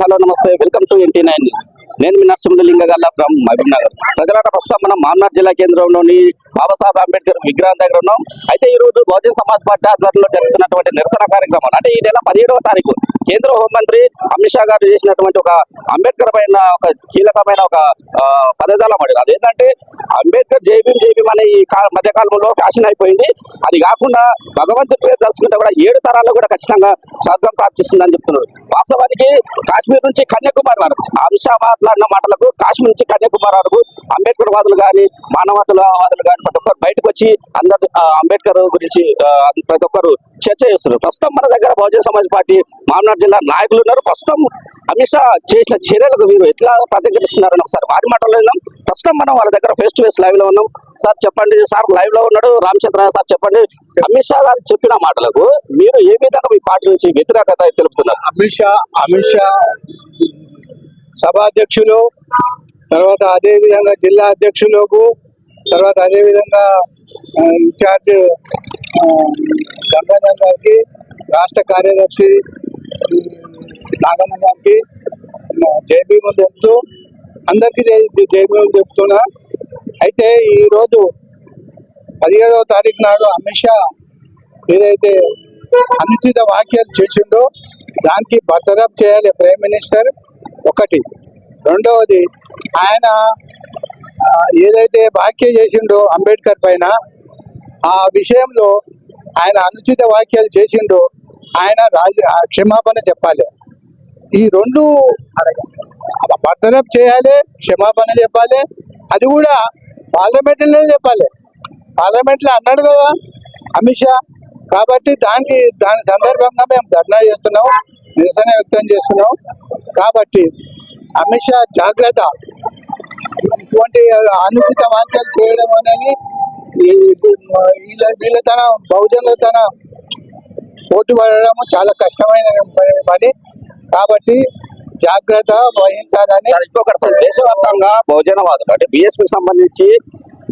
Hello నమస్తే. Welcome to NT nine news. నేను మీ నరసింహలింగ గల్ల ఫ్రమ్ మహబూబ్నగర్. ప్రజలాట ప్రస్తుతం మనం మామనార్ జిల్లా కేంద్రంలోని బాబాసాహెబ్ అంబేద్కర్ విగ్రహం దగ్గర ఉన్నాం. అయితే ఈ రోజు బహుజన సమాజ్ పార్టీ ఆధ్వర్యంలో జరుగుతున్నటువంటి నిరసన కార్యక్రమం అంటే ఈ నెల పదిహేడవ తారీఖు కేంద్ర హోంమంత్రి అమిత్ షా గారు చేసినటువంటి ఒక అంబేద్కర్ పైన ఒక కీలకమైన ఒక పదజాలం అడిగారు. అదేంటంటే అంబేద్కర్ జైబీం జైబీం అనే ఈ మధ్యకాలంలో ఫ్యాషన్ అయిపోయింది. అది కాకుండా భగవంతుడి పేరు తలుచుకుంటే కూడా ఏడు తరాల్లో కూడా ఖచ్చితంగా స్వర్గం ప్రాప్తిస్తుందని చెప్తున్నారు. వాస్తవానికి కాశ్మీర్ నుంచి కన్యాకుమారి వరకు అమిత్ షా మాట్లాడిన మాటలకు కాశ్మీర్ నుంచి కన్యాకుమారి వరకు అంబేద్కర్ వాదులు కానీ మానవతలవాదులు కానీ ప్రతి ఒక్కరు బయటకు వచ్చి అందరు అంబేద్కర్ గురించి ప్రతి ఒక్కరు చర్చ చేస్తున్నారు. ప్రస్తుతం మన దగ్గర బహుజన సమాజ్ పార్టీ మామనాడు జిల్లా నాయకులు ఉన్నారు. ప్రస్తుతం అమిత్ షా చేసిన చర్యలకు మీరు ఎట్లా ప్రతిఘటిస్తున్నారని ఒకసారి వారి మాటలు విన్నాం ప్రస్తుతం మనం వాళ్ళ దగ్గర ఫేస్ టు ఫేస్ లైవ్లో ఉన్నాం. సార్ చెప్పండి సార్ లైవ్లో ఉన్నాడు. రామచంద్ర సార్ చెప్పండి. అమిత్ షా గారు చెప్పిన మాటలకు మీరు ఏ విధంగా మీ పార్టీ నుంచి వ్యతిరేకత తెలుపుతున్నారు? అమిత్ షా అమిత్ షా సభాధ్యక్షులు తర్వాత అదే విధంగా జిల్లా అధ్యక్షులకు తర్వాత అదే విధంగా ఇన్ఛార్జ్ ఆ, గంగాధర్ గారికి రాష్ట్ర కార్యదర్శి నాగన్న గారికి జైబీములు చెప్తూ అందరికీ జై జైబీములు చెప్తున్నా. అయితే ఈరోజు పదిహేడవ తారీఖు నాడు అమిత్ షా ఏదైతే అనుచిత వ్యాఖ్యలు చేసిండో దానికి బర్తరఫ్ చేయాలి ప్రైమ్ మినిస్టర్. ఒకటి. రెండవది ఆయన ఏదైతే వ్యాఖ్య చేసిండో అంబేద్కర్ పైన ఆ విషయంలో ఆయన అనుచిత వ్యాఖ్యలు చేసిండో ఆయన రాజ ఆ క్షమాపణ చెప్పాలి. ఈ రెండు బర్తరఫ్ చేయాలి క్షమాపణ చెప్పాలి. అది కూడా పార్లమెంట్లోనే చెప్పాలి. పార్లమెంట్లో అన్నాడు కదా అమిత్ షా. కాబట్టి దానికి దాని సందర్భంగా మేము ధర్నా చేస్తున్నాం నిరసన వ్యక్తం చేస్తున్నాం. కాబట్టి అమిత్ షా జాగ్రత్త. ఇటువంటి అనుచిత వ్యాఖ్యలు చేయడం అనేది వీళ్ళ వీళ్ళ తన తన పోటీ పడడం చాలా కష్టమైన పని. కాబట్టి జాగ్రత్త వహించాలని ఇంకొకటి దేశవ్యాప్తంగా బహుజనవాదులు అంటే బిఎస్పీకి సంబంధించి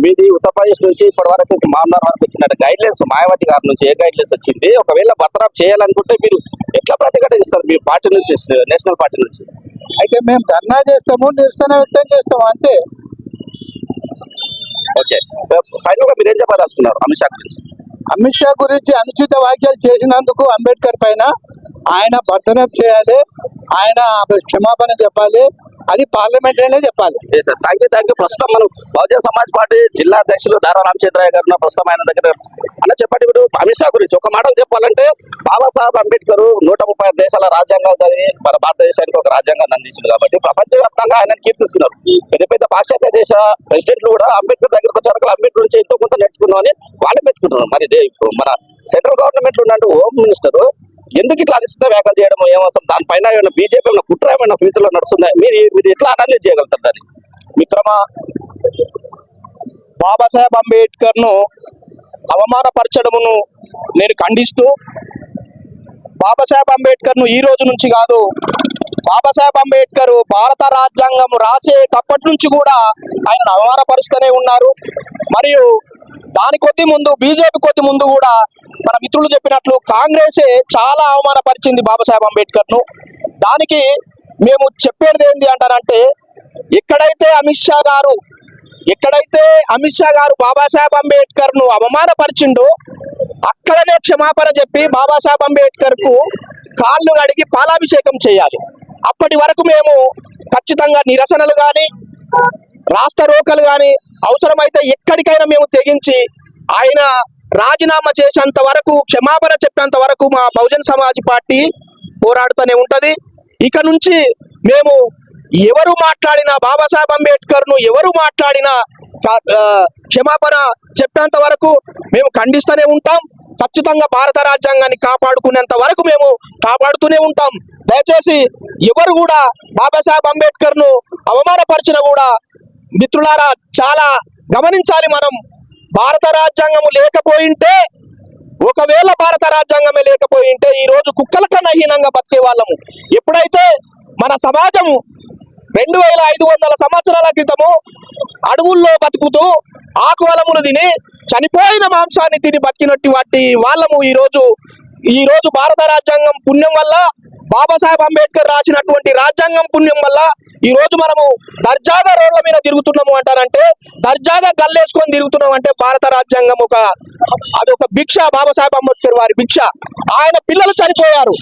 మీది ఉత్తరప్రదేశ్ నుంచి ఇప్పటి వరకు మామూలు వరకు వచ్చిన గైడ్ లైన్స్ మాయావతి గారి నుంచి ఏ గైడ్ లైన్స్ వచ్చింది? ఒకవేళ బర్తరఫ్ చేయాలనుకుంటే మీరు ఎట్లా ప్రతిఘటిస్తారు మీ పార్టీ నుంచి నేషనల్ పార్టీ నుంచి? అయితే మేము ధర్నా చేస్తాము నిరసన వ్యక్తం చేస్తాము అంతే. ఓకే. ఫైనల్గా మీరు ఏం చెప్పదలుచుకున్నారు అమిత్ షా గురించి? అమిత్ షా గురించి అనుచిత వ్యాఖ్యలు చేసినందుకు అంబేద్కర్ పైన ఆయన బర్తరఫ్ చేయాలి. ఆయన క్షమాపణ చెప్పాలి. అది పార్లమెంట్లోనే చెప్పాలి. థ్యాంక్ యూ థ్యాంక్ యూ ప్రస్తుతం మనం బహుజన సమాజ్ పార్టీ జిల్లా అధ్యక్షులు దారా రామచంద్రయ్య గారు ప్రస్తుతం ఆయన దగ్గర అన్న చెప్పండి ఇప్పుడు అమిత్ షా గురించి. ఒక మాట చెప్పాలంటే బాబాసాహెబ్ అంబేద్కర్ నూట ముప్పై దేశాల రాజ్యాంగం చదివి మన భారతదేశానికి ఒక రాజ్యాంగాన్ని అందించింది కాబట్టి ప్రపంచవ్యాప్తంగా ఆయన కీర్తిస్తున్నారు. పెద్ద పెద్ద పాశ్చాత్య దేశ ప్రెసిడెంట్లు కూడా అంబేద్కర్ దగ్గరకు వచ్చారు. అంబేద్కర్ నుంచి ఎంతో కొంత నేర్చుకున్నామని వాళ్ళు మెచ్చుకుంటున్నారు. మరి మన సెంట్రల్ గవర్నమెంట్ ఉన్నట్టు హోమ్ మినిస్టర్ ఎందుకు ఇట్లా అనిశ్చిత వ్యాఖ్యలు చేయడం ఏమవసరం దానిపైన ఏమైనా బీజేపీ ఏమైనా కుట్ర ఏమైనా ఫ్యూచర్లో నడుస్తుందా? మీరు మీరు ఎట్లా అనలైజ్ చేయగలుగుతారు దాన్ని? మిత్రమా బాబాసాహెబ్ అంబేద్కర్ను అవమానపరచడమును నేను ఖండిస్తూ బాబాసాహెబ్ అంబేద్కర్ను ఈ రోజు నుంచి కాదు బాబాసాహెబ్ అంబేద్కర్ భారత రాజ్యాంగం రాసేటప్పటి నుంచి కూడా ఆయన అవమానపరుస్తూనే ఉన్నారు. మరియు దాని కొద్ది ముందు బీజేపీ కొద్ది ముందు కూడా మన మిత్రులు చెప్పినట్లు కాంగ్రెసే చాలా అవమానపరిచింది బాబాసాహెబ్ అంబేద్కర్ను దానికి మేము చెప్పేది ఏంటి అంటారంటే ఎక్కడైతే అమిత్ షా గారు ఎక్కడైతే అమిత్ షా గారు బాబాసాహెబ్ అంబేద్కర్ను అవమానపరిచిండో అక్కడనే క్షమాపణ చెప్పి బాబాసాహెబ్ అంబేద్కర్కు కాళ్ళు కడిగి పాలాభిషేకం చేయాలి. అప్పటి వరకు మేము ఖచ్చితంగా నిరసనలు కానీ రాష్ట్ర రోకలు కానీ అవసరమైతే ఎక్కడికైనా మేము తెగించి ఆయన రాజీనామా చేసేంత వరకు క్షమాపణ చెప్పేంత వరకు మా బహుజన్ సమాజ్ పార్టీ పోరాడుతూనే ఉంటది. ఇక నుంచి మేము ఎవరు మాట్లాడినా బాబాసాహెబ్ అంబేద్కర్ను ఎవరు మాట్లాడినా క్షమాపణ చెప్పేంత వరకు మేము ఖండిస్తూనే ఉంటాం. ఖచ్చితంగా భారత రాజ్యాంగాన్ని కాపాడుకునేంత వరకు మేము కాపాడుతూనే ఉంటాం. దయచేసి ఎవరు కూడా బాబాసాహెబ్ అంబేద్కర్ను అవమానపరిచిన కూడా మిత్రులారా చాలా గమనించాలి మనం. భారత రాజ్యాంగము లేకపోయింటే ఒకవేళ భారత రాజ్యాంగమే లేకపోయింటే ఈ రోజు కుక్కల కన్నా హీనంగా బతికే వాళ్ళము. ఎప్పుడైతే మన సమాజము రెండు వేల ఐదు వందల సంవత్సరాల క్రితము అడవుల్లో బతుకుతూ ఆకువలములు తిని చనిపోయిన మాంసాన్ని తిని బతికినట్టు వాటి వాళ్ళము ఈ రోజు. ఈ రోజు భారత రాజ్యాంగం పుణ్యం వల్ల బాబాసాహెబ్ అంబేద్కర్ రాసినటువంటి రాజ్యాంగం పుణ్యం వల్ల ఈ రోజు మనము దర్జాగా రోడ్ల మీద తిరుగుతున్నాము అంటారంటే దర్జాగా గల్లేసుకొని తిరుగుతున్నాం అంటే భారత రాజ్యాంగం ఒక అదొక భిక్ష బాబాసాహెబ్ అంబేద్కర్ వారి భిక్ష. ఆయన పిల్లలు చనిపోయారు.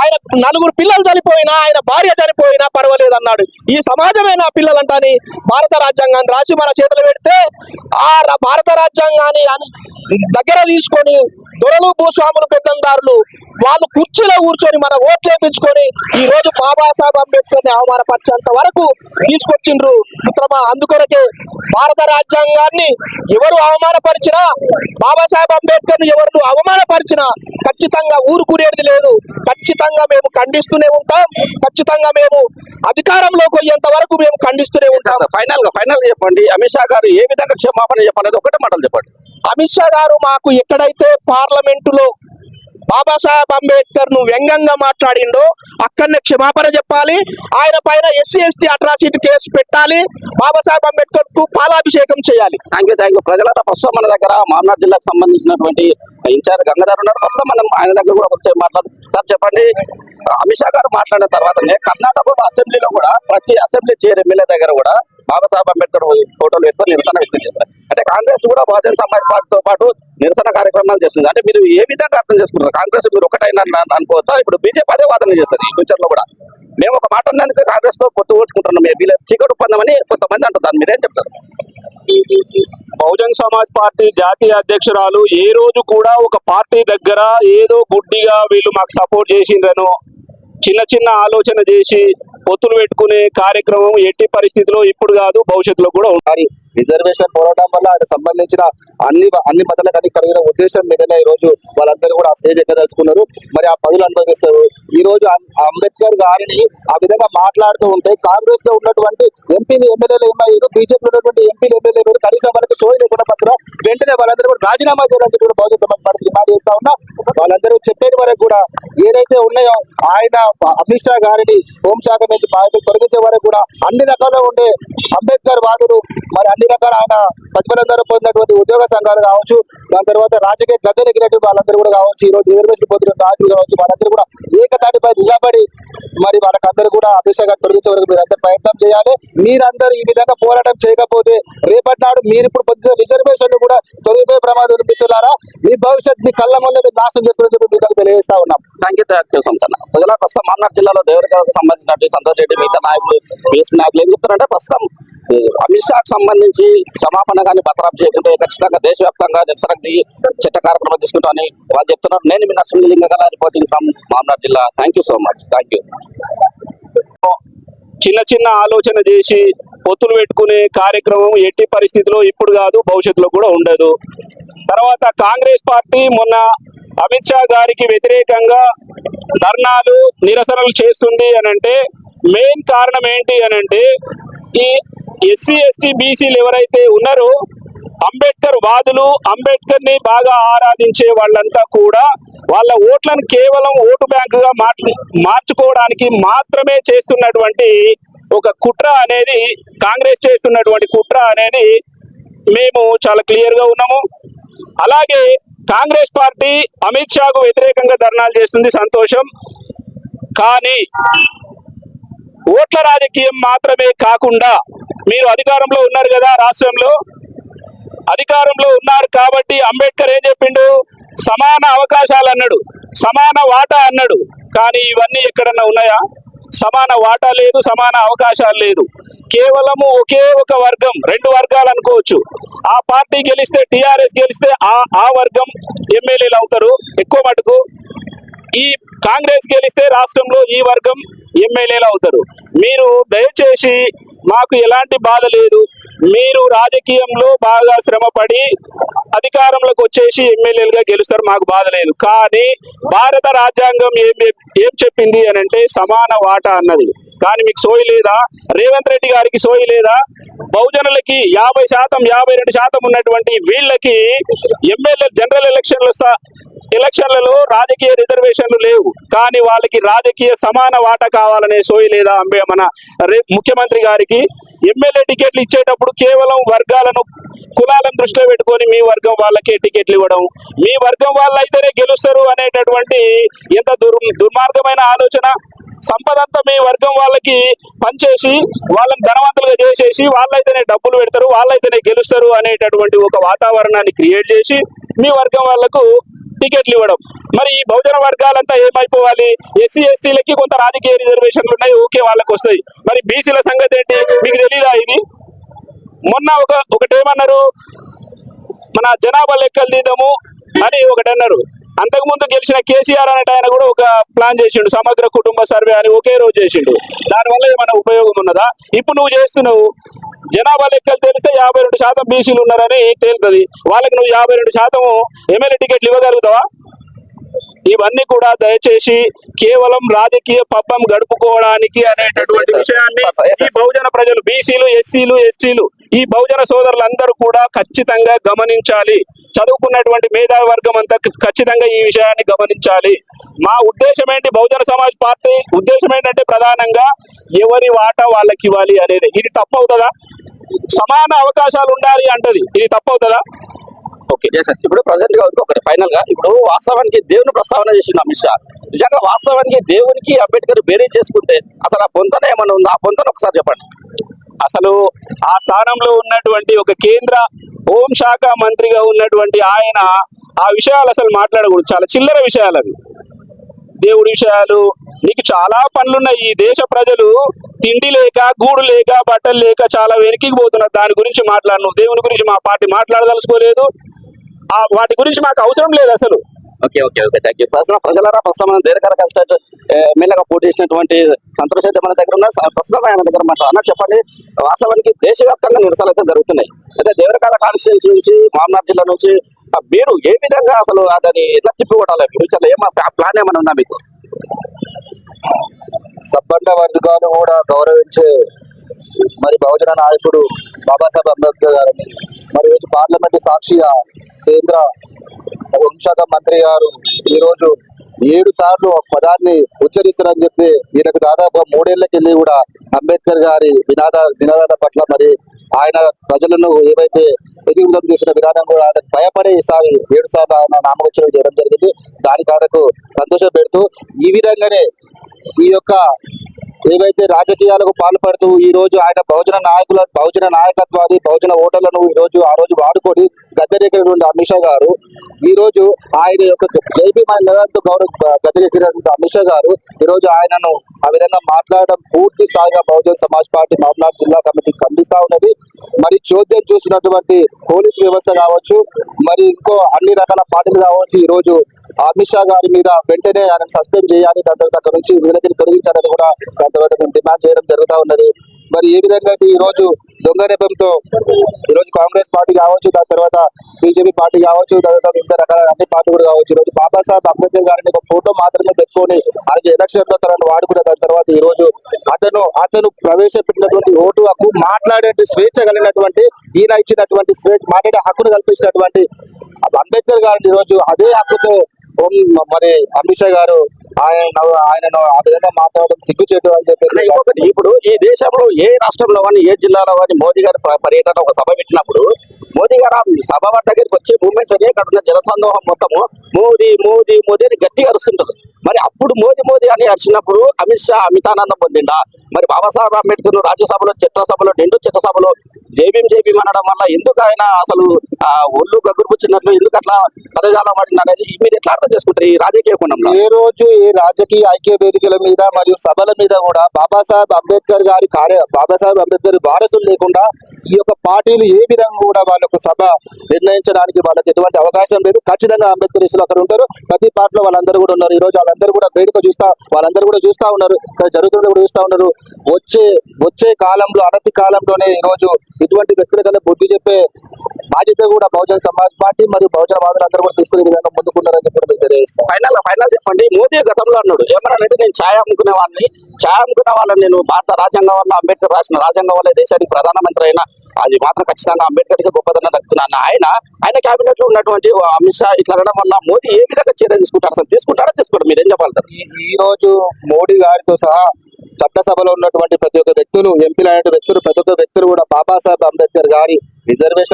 ఆయన నలుగురు పిల్లలు చనిపోయినా ఆయన భార్య చనిపోయినా పర్వాలేదు అన్నాడు ఈ సమాజమే నా పిల్లలంటని భారత రాజ్యాంగాన్ని రాసి మన చేతులు పెడితే ఆ భారత రాజ్యాంగాన్ని దగ్గర తీసుకొని దొరలు భూస్వాములు పెద్దందారులు వాళ్ళు కుర్చీలో కూర్చొని మన ఓట్లు వేయించుకొని ఈ రోజు బాబాసాహెబ్ అంబేద్కర్ని అవమానపరిచేంత వరకు తీసుకొచ్చిండ్రు. మిత్రమా అందుకొరకే భారత రాజ్యాంగాన్ని ఎవరు అవమానపరిచినా బాబాసాహెబ్ అంబేద్కర్ని ఎవరు అవమానపరిచినా ఖచ్చితంగా ఊరుకునేది లేదు. ఖచ్చితంగా మేము ఖండిస్తూనే ఉంటాం. ఖచ్చితంగా మేము అధికారంలోకి పోయేంత వరకు మేము ఖండిస్తూనే ఉంటాం. ఫైనల్గా ఫైనల్గా చెప్పండి. అమిత్ షా గారు ఏ విధంగా క్షమాపణ చెప్పాలి? ఒకటే మాటలు చెప్పండి. అమిత్ షా గారు మాకు ఎక్కడైతే పార్లమెంటులో బాబాసాహెబ్ అంబేద్కర్ను వ్యంగ్యంగా మాట్లాడిండో. అక్కడనే క్షమాపణ చెప్పాలి. ఆయన పైన ఎస్సీ ఎస్టీ అట్రాసిటీ కేసు పెట్టాలి. బాబాసాహెబ్ అంబేద్కర్కు పాలాభిషేకం చేయాలి. థ్యాంక్ యూ థ్యాంక్ యూ ప్రజల ప్రస్తుతం మన దగ్గర మామనాథ్ జిల్లాకు సంబంధించినటువంటి ఇన్ఛార్జ్ గంగాధర్ ఉన్నారు. ప్రస్తుతం మనం ఆయన దగ్గర కూడా ఒకసారి మాట్లాడు సార్ చెప్పండి. అమిత్ షా గారు మాట్లాడిన తర్వాతనే కర్ణాటక అసెంబ్లీలో కూడా ప్రతి అసెంబ్లీ చైర్ ఎమ్మెల్యే దగ్గర కూడా బాబాసాహెబ్ అంబేద్కర్ ఫోటోలు పెట్టుకొని నిరసన వ్యక్తం చేశారు. అంటే కాంగ్రెస్ కూడా బహుజన సమాజ్ పార్టీతో పాటు నిరసన కార్యక్రమాలు చేస్తుంది. అంటే మీరు ఏ విధంగా అర్థం చేసుకుంటారు? కాంగ్రెస్ మీరు ఒకటైనా అనుకోవచ్చా? ఇప్పుడు బీజేపీ అదే వాదన చేస్తుంది ఫ్యూచర్లో కూడా. మేము ఒక మాట ఉన్నందుకు కాంగ్రెస్తో పొత్తు కొట్టుకుంటున్నాం. వీళ్ళ చీకటి ఒప్పందమని కొంతమంది అంటున్నారు. మీరేం చెప్తారు? బహుజన్ సమాజ్ పార్టీ జాతీయ అధ్యక్షురాలు ఏ రోజు కూడా ఒక పార్టీ దగ్గర ఏదో గుడ్డిగా వీళ్ళు మాకు సపోర్ట్ చేసిండ్రనో చిన్న చిన్న ఆలోచన చేసి పొత్తులు పెట్టుకునే కార్యక్రమం ఎట్టి పరిస్థితిలో ఇప్పుడు కాదు భవిష్యత్తులో కూడా ఉంటారు రిజర్వేషన్ పోరాటం వల్ల ఆయన సంబంధించిన అన్ని అన్ని మతాలకు అన్ని కలిగిన ఉద్దేశం మీదనే ఈ రోజు వాళ్ళందరూ కూడా ఆ స్టేజ్ ఎక్కదలుచుకున్నారు మరి ఆ పదులు అనుభవిస్తారు. ఈ రోజు అంబేద్కర్ గారిని ఆ విధంగా మాట్లాడుతూ ఉంటే కాంగ్రెస్లో ఉన్నటువంటి ఎంపీలు ఎమ్మెల్యేలు ఏమయ్యారు బీజేపీలో ఉన్నటువంటి ఎంపీలు ఎమ్మెల్యేలు కనీసం వాళ్ళకి సోయి లేకుండా పక్కన వెంటనే వాళ్ళందరూ కూడా రాజీనామా చేయడానికి కూడా బహుజన సమాజ్ పార్టీ డిమాండ్ చేస్తా ఉన్నా వాళ్ళందరూ చెప్పేది వరకు కూడా ఏదైతే ఉన్నాయో ఆయన అమిత్ షా గారిని హోంశాఖ నుంచి బాధ్యత తొలగించే వరకు కూడా అన్ని రకాల ఉండే అంబేద్కర్ వాదులు మరి అన్ని రకాల ఆయన ప్రతిఫలందరూ పొందినటువంటి ఉద్యోగ సంఘాలు కావచ్చు దాని తర్వాత రాజకీయ గద్దెలు ఎగినటువంటి వాళ్ళందరూ కూడా కావచ్చు ఈ రోజు రిజర్వేషన్ పొందిన నాయకులు కావచ్చు వాళ్ళందరూ కూడా ఏకతాటిపై నిలబడి మరి వాళ్ళకందరూ కూడా అమిత్ తొలగించే వరకు మీరందరూ ప్రయత్నం చేయాలి. మీరందరూ ఈ విధంగా పోరాటం చేయకపోతే రేపటి నాడు మీరు ఇప్పుడు పొందిన రిజర్వేషన్లు కూడా తొలగిపోయే ప్రమాదం మిత్రులారా. మీ భవిష్యత్ మీ కళ్ళ ముందు మీరు నాశనం చేసుకుని చెప్పి మీకు తెలియజేస్తా ఉన్నాం. థ్యాంక్ యూ థ్యాంక్ యూ సంసన్న ప్రస్తుతం మామనాథ్ జిల్లాలో దేవరగాకు సంబంధించినటువంటి సంతోష్ రెడ్డి మిగతా నాయకులు బీఎస్పీ నాయకులు ఏం చెప్తారంటే ప్రస్తుతం అమిత్ షాకు సంబంధించి క్షమాపణ కానీ బతరాపు చేయకుంటే ఖచ్చితంగా దేశవ్యాప్తంగా నిరసనకి చట్ట కార్యక్రమం తీసుకుంటామని వాళ్ళు చెప్తున్నారు. నేను మీ నరసింహలింగ గల రిపోర్టింగ్ ఫ్రమ్ మామనాథ్ జిల్లా. Thank you so much thank you చిన్న చిన్న ఆలోచన చేసి పొత్తులు పెట్టుకునే కార్యక్రమం ఎట్టి పరిస్థితిలో ఇప్పుడు కాదు భవిష్యత్తులో కూడా ఉండదు. తర్వాత కాంగ్రెస్ పార్టీ మొన్న అమిత్ షా గారికి వ్యతిరేకంగా ధర్నాలు నిరసనలు చేస్తుంది అని అంటే మెయిన్ కారణం ఏంటి అని అంటే ఈ ఎస్సీ ఎస్టీ బీసీలు ఎవరైతే ఉన్నారో అంబేద్కర్ వాదులు అంబేద్కర్ని బాగా ఆరాధించే వాళ్ళంతా కూడా వాళ్ళ ఓట్లను కేవలం ఓటు బ్యాంకుగా మార్చు మార్చుకోవడానికి మాత్రమే చేస్తున్నటువంటి ఒక కుట్ర అనేది కాంగ్రెస్ చేస్తున్నటువంటి కుట్ర అనేది మేము చాలా క్లియర్గా ఉన్నాము. అలాగే కాంగ్రెస్ పార్టీ అమిత్ షాకు వ్యతిరేకంగా ధర్నాలు చేస్తుంది సంతోషం. కానీ ఓట్ల రాజకీయం మాత్రమే కాకుండా మీరు అధికారంలో ఉన్నారు కదా రాష్ట్రంలో? అధికారంలో ఉన్నారు కాబట్టి అంబేద్కర్ ఏం చెప్పిండు? సమాన అవకాశాలు అన్నాడు. సమాన వాటా అన్నాడు. కానీ ఇవన్నీ ఎక్కడన్నా ఉన్నాయా? సమాన వాటా లేదు సమాన అవకాశాలు లేదు. కేవలము ఒకే ఒక వర్గం రెండు వర్గాలు అనుకోవచ్చు. ఆ పార్టీ గెలిస్తే టీఆర్ఎస్ గెలిస్తే ఆ ఆ వర్గం ఎమ్మెల్యేలు అవుతారు. ఎక్కువ మటుకు ఈ కాంగ్రెస్ గెలిస్తే రాష్ట్రంలో ఈ వర్గం ఎమ్మెల్యేలు అవుతారు. మీరు దయచేసి మాకు ఎలాంటి బాధ లేదు. మీరు రాజకీయంలో బాగా శ్రమపడి అధికారంలోకి వచ్చేసి ఎమ్మెల్యేలుగా గెలుస్తారు మాకు బాధ లేదు. కానీ భారత రాజ్యాంగం ఏం ఏం చెప్పింది అని అంటే సమాన వాటా అన్నది. కానీ మీకు సోయి లేదా? రేవంత్ రెడ్డి గారికి సోయి లేదా? బహుజనులకి యాభై శాతం యాభై రెండు శాతం ఉన్నటువంటి వీళ్ళకి ఎమ్మెల్యే జనరల్ ఎలక్షన్లు ఎలక్షన్లలో రాజకీయ రిజర్వేషన్లు లేవు. కానీ వాళ్ళకి రాజకీయ సమాన వాటా కావాలనే సోయి లేదా అంబే మన ముఖ్యమంత్రి గారికి ఎమ్మెల్యే టికెట్లు ఇచ్చేటప్పుడు కేవలం వర్గాలను కులాలను దృష్టిలో పెట్టుకొని మీ వర్గం వాళ్ళకే టికెట్లు ఇవ్వడం మీ వర్గం వాళ్ళు అయితేనే గెలుస్తారు అనేటటువంటి ఎంత దుర్ దుర్మార్గమైన ఆలోచన. సంపద అంతా మీ వర్గం వాళ్ళకి పనిచేసి వాళ్ళని ధనవంతులుగా చేసేసి వాళ్ళైతేనే డబ్బులు పెడతారు వాళ్ళైతేనే గెలుస్తారు అనేటటువంటి ఒక వాతావరణాన్ని క్రియేట్ చేసి మీ వర్గం వాళ్ళకు టికెట్లు ఇవ్వడం. మరి ఈ బహుజన వర్గాలంతా ఏమైపోవాలి? ఎస్సీ ఎస్టీలకి కొంత రాజకీయ రిజర్వేషన్లు ఉన్నాయి ఓకే వాళ్ళకి వస్తాయి. మరి బీసీల సంగతి ఏంటి? మీకు తెలీదా ఇది? మొన్న ఒక ఒకటేమన్నారు? మన జనాభా లెక్కలు తీద్దాము అని ఒకటి అన్నారు అంతకుముందు గెలిచిన కేసీఆర్ అనేట ఆయన కూడా ఒక ప్లాన్ చేసిండు సమగ్ర కుటుంబ సర్వే అని ఒకే రోజు చేసిండు. దానివల్ల ఏమైనా ఉపయోగం ఉన్నదా? ఇప్పుడు నువ్వు చేస్తున్నావు. జనాభా లెక్కలు తెలిస్తే యాభై రెండు శాతం బీసీలు ఉన్నారని తేలుతుంది. వాళ్ళకి నువ్వు యాభై రెండు శాతం ఎమ్మెల్యే టికెట్లు ఇవ్వగలుగుతావా? ఇవన్నీ కూడా దయచేసి కేవలం రాజకీయ పబ్బం గడుపుకోవడానికి అనేటటువంటి విషయాన్ని ఈ. బహుజన ప్రజలు బీసీలు ఎస్సీలు ఎస్టీలు ఈ బహుజన సోదరులందరూ కూడా ఖచ్చితంగా గమనించాలి. చదువుకున్నటువంటి మేధావి వర్గం అంతా ఖచ్చితంగా ఈ విషయాన్ని గమనించాలి. మా ఉద్దేశం ఏంటి? బహుజన సమాజ్ పార్టీ ఉద్దేశం ఏంటంటే ప్రధానంగా ఎవరి వాటా వాళ్ళకి ఇవ్వాలి అనేది. ఇది తప్పు అవుతుందా? సమాన అవకాశాలు ఉండాలి అంటది. ఇది తప్పు అవుతుందా ఓకే ఇప్పుడు ప్రజెంట్గా ఇంకొకటి ఫైనల్గా ఇప్పుడు వాస్తవానికి దేవుని ప్రస్తావన చేసిండు అమిత్ షా. నిజంగా వాస్తవానికి దేవునికి అంబేద్కర్ బేరీ చేసుకుంటే అసలు ఆ పొంతన ఏమన్నా ఉందా? ఆ పొంతన ఒకసారి చెప్పండి. అసలు ఆ స్థానంలో ఉన్నటువంటి ఒక కేంద్ర హోంశాఖ మంత్రిగా ఉన్నటువంటి ఆయన ఆ విషయాలు అసలు మాట్లాడకూడదు. చాలా చిల్లర విషయాలు అవి. దేవుడి విషయాలు. నీకు చాలా పనులున్నాయి. ఈ దేశ ప్రజలు తిండి లేక గూడు లేక బట్టలు లేక చాలా వెనక్కి పోతున్నారు. దాని గురించి మాట్లాడను. దేవుని గురించి మా పార్టీ మాట్లాడదలుచుకోలేదు. ఆ వాటి గురించి మాకు అవసరం లేదు అసలు. Okay okay okay. Thank you ప్రస్తుతం ప్రజలారా ప్రస్తుతం మనం దీర్ఘకాల ఎమ్మెల్యేగా పోటీ చేసినటువంటి సంతోష్ రెడ్డి మన దగ్గర ఉన్న స- ప్రస్తుతం ఆయన దగ్గర మాట అన్న చెప్పండి వాస్తవానికి దేశవ్యాప్తంగా నిరసనలు అయితే జరుగుతున్నాయి. అయితే దేవరకాల కాన్స్టిట్యూన్సీ నుంచి మామనార్ జిల్లా నుంచి మీరు ఏ విధంగా అసలు దాన్ని ఎట్లా తిప్పికొట్టాలి ఫ్యూచర్ ఏమో ప్లాన్ ఏమైనా ఉందా మీకు? సబ్బండ వర్గాలు కూడా గౌరవించే మరి బహుజన నాయకుడు బాబాసాహెబ్ అంబేద్కర్ గారిని మరి ఈరోజు పార్లమెంట్ సాక్షిగా కేంద్ర హోంశాఖ మంత్రి గారు ఈ రోజు ఏడు సార్లు ఒక పదాన్ని ఉచ్చరిస్తారని చెప్తే ఈయనకు దాదాపు మూడేళ్ళకెళ్ళి కూడా అంబేద్కర్ గారి వినాద వినాదాల పట్ల మరి ఆయన ప్రజలను ఏవైతే ఎదుగుదం చేసిన విధానం కూడా ఆయన భయపడే ఈసారి ఏడు సార్లు ఆయన నామోచ్చరం చేయడం జరిగింది. దానికి ఆయనకు సంతోషం పెడుతూ ఈ విధంగానే ఈ యొక్క ఏవైతే రాజకీయాలకు పాల్పడుతూ ఈ రోజు ఆయన బహుజన నాయకుల బహుజన నాయకత్వాన్ని బహుజన ఓటర్లను ఈ రోజు ఆ రోజు వాడుకొని గద్దెరెక్కినటువంటి అమిత్ షా గారు ఈ రోజు ఆయన యొక్క జైబీ నిలయంతో గౌరవ గద్దెరెక్కినటువంటి అమిత్ షా గారు ఈ రోజు ఆయనను ఆ విధంగా మాట్లాడడం పూర్తి స్థాయిగా బహుజన సమాజ్ పార్టీ మామనాడు జిల్లా కమిటీ ఖండిస్తా ఉన్నది. మరి చోద్యం చూసినటువంటి పోలీసు వ్యవస్థ కావచ్చు మరి ఇంకో అన్ని రకాల పార్టీలు కావచ్చు ఈ రోజు అమిత్ షా గారి మీద వెంటనే ఆయన సస్పెండ్ చేయాలి దాని తర్వాత అక్కడ నుంచి విధులకి తొలగించాలని కూడా దాని తర్వాత మేము డిమాండ్ చేయడం జరుగుతూ ఉన్నది. మరి ఏ విధంగా అయితే ఈ రోజు దొంగ నెపంతో ఈ రోజు కాంగ్రెస్ పార్టీ కావచ్చు దాని తర్వాత బీజేపీ పార్టీ కావచ్చు దాని తర్వాత వివిధ రకాల అన్ని పార్టీలు కూడా కావచ్చు ఈరోజు బాబాసాహెబ్ అంబేద్కర్ గారిని ఒక ఫోటో మాత్రమే పెట్టుకొని అలాగే ఎలక్షన్లో తనను వాడుకున్న దాని తర్వాత ఈ రోజు అతను అతను ప్రవేశపెట్టినటువంటి ఓటు హక్కు మాట్లాడే స్వేచ్ఛ కలిగినటువంటి ఈయన ఇచ్చినటువంటి స్వేచ్ఛ మాట్లాడే హక్కును కల్పించినటువంటి అంబేద్కర్ గారిని ఈ రోజు అదే హక్కుతో మరి అమిత్ షా గారు ఆయన ఆయనను ఆ విధంగా మాట్లాడడం సిగ్గుచేటు అని చెప్పేసి ఇంకొకటి ఇప్పుడు ఈ దేశంలో ఏ రాష్ట్రంలో కానీ ఏ జిల్లాలో కానీ మోదీ గారు పర్యటన ఒక సభ పెట్టినప్పుడు మోదీ గారు ఆ సభ దగ్గరికి వచ్చే మూమెంట్లోనే అక్కడ ఉన్న జనసందోహం మొత్తము మోదీ మోదీ మోదీ అని గట్టిగా అరుస్తుంటారు. మరి అప్పుడు మోదీ మోదీ అని అరిచినప్పుడు అమిత్ షా అమితానందం పొందిండా? మరి బాబాసాహెబ్ అంబేద్కర్ రాజ్యసభలో చట్టసభలో నిండు చట్టసభలో జేబీం జేబీం అనడం వల్ల ఎందుకు ఆయన అసలు ఆ ఒళ్ళు గగురుపుచ్చినట్లు ఎందుకు అట్లా పదజాలం పడింది అనేది మీరు ఎట్లా అర్థం చేసుకుంటారు ఈ రాజకీయ కోణంలో. ఏ రోజు ఏ రాజకీయ ఐక్య వేదికల మీద మరియు సభల మీద కూడా బాబాసాహెబ్ అంబేద్కర్ గారి కార్య బాబాసాహెబ్ అంబేద్కర్ వారసులు లేకుండా ఈ యొక్క పార్టీలు ఏ విధంగా కూడా వాళ్ళకు సభ నిర్ణయించడానికి వాళ్ళకి ఎటువంటి అవకాశం లేదు. ఖచ్చితంగా అంబేద్కర్ అక్కడ ఉంటారు. ప్రతి పార్టీలో వాళ్ళందరూ కూడా ఉన్నారు. ఈ రోజు వాళ్ళందరూ కూడా వేడుక చూస్తా వాళ్ళందరూ కూడా చూస్తా ఉన్నారు. ఇక్కడ జరుగుతుంది కూడా చూస్తా ఉన్నారు. వచ్చే వచ్చే కాలంలో అనతి కాలంలోనే ఈ రోజు ఇటువంటి వ్యక్తులకన్నా బుద్ధి చెప్పే బాధ్యత కూడా బహుజన సమాజ్ పార్టీ మరియు బహుజన వాదులందరూ కూడా తీసుకునే విధంగా ముందుకున్నారని చెప్పి మీకు తెలియజేస్తాను ఫైనల్ ఫైనల్ చెప్పండి. మోదీ గతంలో అన్నాడు ఏమన్నాడంటే నేను ఛాయ అమ్ముకునే వాళ్ళని ఛాయ అమ్ముకునే వాళ్ళని నేను భారత రాజ్యాంగం వల్ల అంబేద్కర్ రాసిన రాజ్యాంగం వల్ల దేశానికి ప్రధానమంత్రి అయినా అది మాత్రం ఖచ్చితంగా అంబేద్కర్కి గొప్పదనం దక్కుతున్నాను ఆయన ఆయన కేబినెట్లో ఉన్నటువంటి అమిత్ షా ఇట్లా అనడం వల్ల మోదీ ఏ విధంగా చర్య తీసుకుంటారు అసలు? తీసుకుంటారా తీసుకోండి మీరేం చెప్పాలి? ఈ ఈ రోజు మోడీ గారితో సహా చట్టసభలో ఉన్నటువంటి ప్రతి ఒక్క వ్యక్తులు ఎంపీలు అయిన వ్యక్తులు ప్రతి ఒక్క వ్యక్తులు కూడా బాబాసాహెబ్ అంబేద్కర్ గారి రిజర్వేషన్